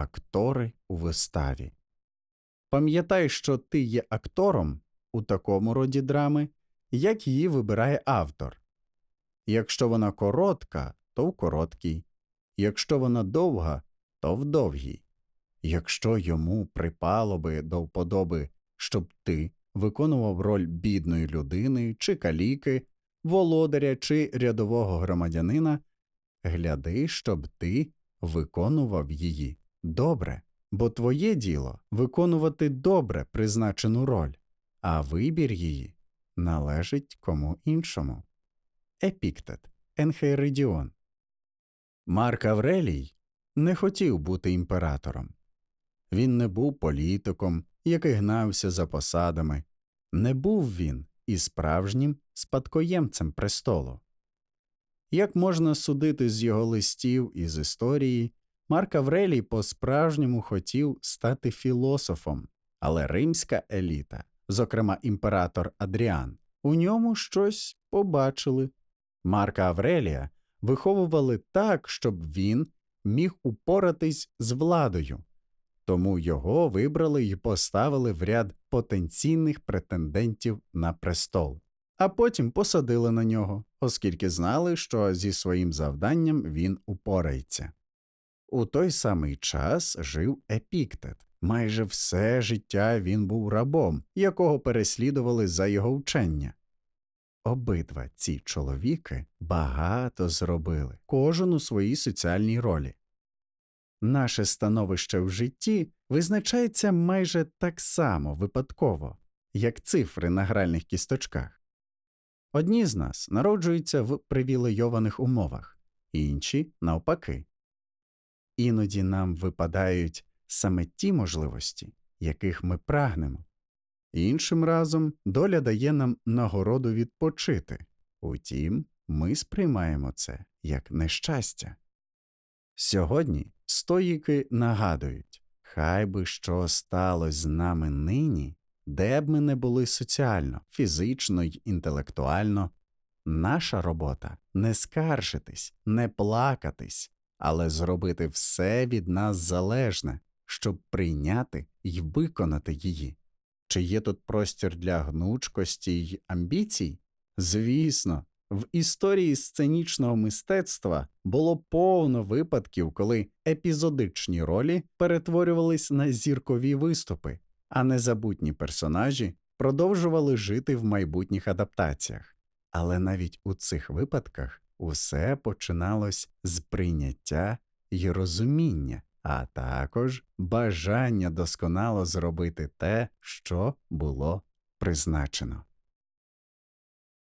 актори у виставі. Пам'ятай, що ти є актором у такому роді драми, як її вибирає автор. Якщо вона коротка, то в короткій, якщо вона довга, то в довгій. Якщо йому припало би до вподоби, щоб ти виконував роль бідної людини чи каліки, володаря чи рядового громадянина, гляди, щоб ти виконував її добре, бо твоє діло виконувати добре призначену роль, а вибір її належить кому іншому. Епіктет, Енхейридіон. Марк Аврелій не хотів бути імператором. Він не був політиком, який гнався за посадами, не був він і справжнім спадкоємцем престолу. Як можна судити з його листів і з історії, Марк Аврелій по-справжньому хотів стати філософом, але римська еліта, зокрема імператор Адріан, у ньому щось побачили. Марка Аврелія виховували так, щоб він міг упоратись з владою, тому його вибрали і поставили в ряд потенційних претендентів на престол, а потім посадили на нього, оскільки знали, що зі своїм завданням він упорається. У той самий час жив Епіктет. Майже все життя він був рабом, якого переслідували за його вчення. Обидва ці чоловіки багато зробили, кожен у своїй соціальній ролі. Наше становище в житті визначається майже так само випадково, як цифри на гральних кісточках. Одні з нас народжуються в привілейованих умовах, інші навпаки. Іноді нам випадають саме ті можливості, яких ми прагнемо. Іншим разом доля дає нам нагороду відпочити, утім, ми сприймаємо це як нещастя. Сьогодні стоїки нагадують хай би що сталося з нами нині, де б ми не були соціально, фізично й інтелектуально, наша робота не скаржитись, не плакатись, але зробити все від нас залежне, щоб прийняти й виконати її. Чи є тут простір для гнучкості й амбіцій? Звісно, в історії сценічного мистецтва було повно випадків, коли епізодичні ролі перетворювались на зіркові виступи, а незабутні персонажі продовжували жити в майбутніх адаптаціях. Але навіть у цих випадках усе починалось з прийняття й розуміння, а також бажання досконало зробити те, що було призначено.